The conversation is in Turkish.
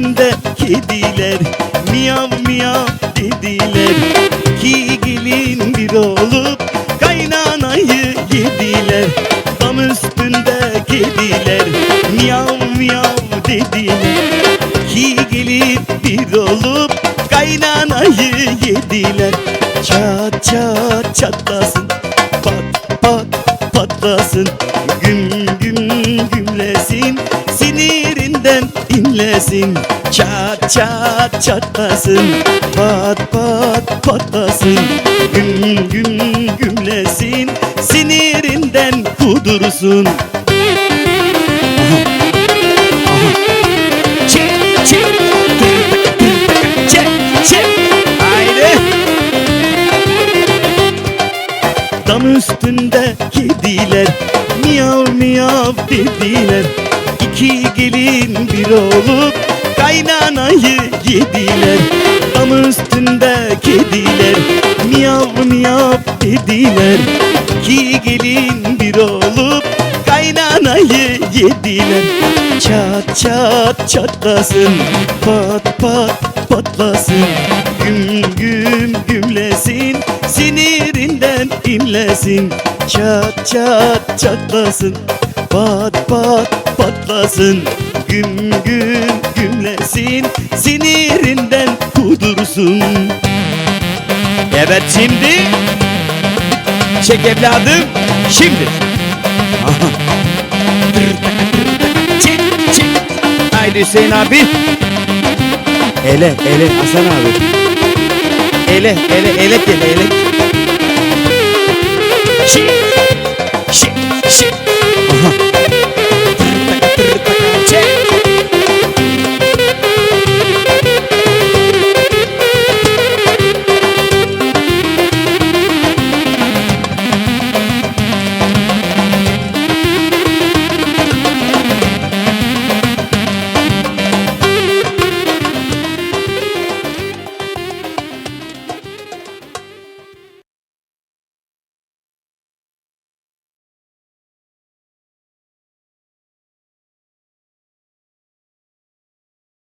üstünde kediler Miyav miyav dediler. Ki gelin bir olup kaynanayı yediler. Dam üstünde kediler Miyav miyav dediler. Ki gelin bir olup kaynanayı yediler. Çat çat çatlasın Pat pat patlasın. İnlesin Çat çat çatlasın. Pat pat patlasın. Güm güm gümlesin. Sinirinden kudursun. Dam üstünde kediler miyav miyav dediler olup kaynanayı yediler. Dam üstünde kediler. Miyav miyav dediler. İki gelin bir olup kaynanayı yediler. Çat çat çatlasın pat pat patlasın. Güm güm gümlesin sinirinden inlesin. Çat çat çatlasın pat pat patlasın Güm güm gümlesin sinirinden kudursun. Evet şimdi Çek evladım şimdi. Aha. Çek çek. Haydi Hüseyin abi. Ele ele Hasan abi. Ele ele ele ele ele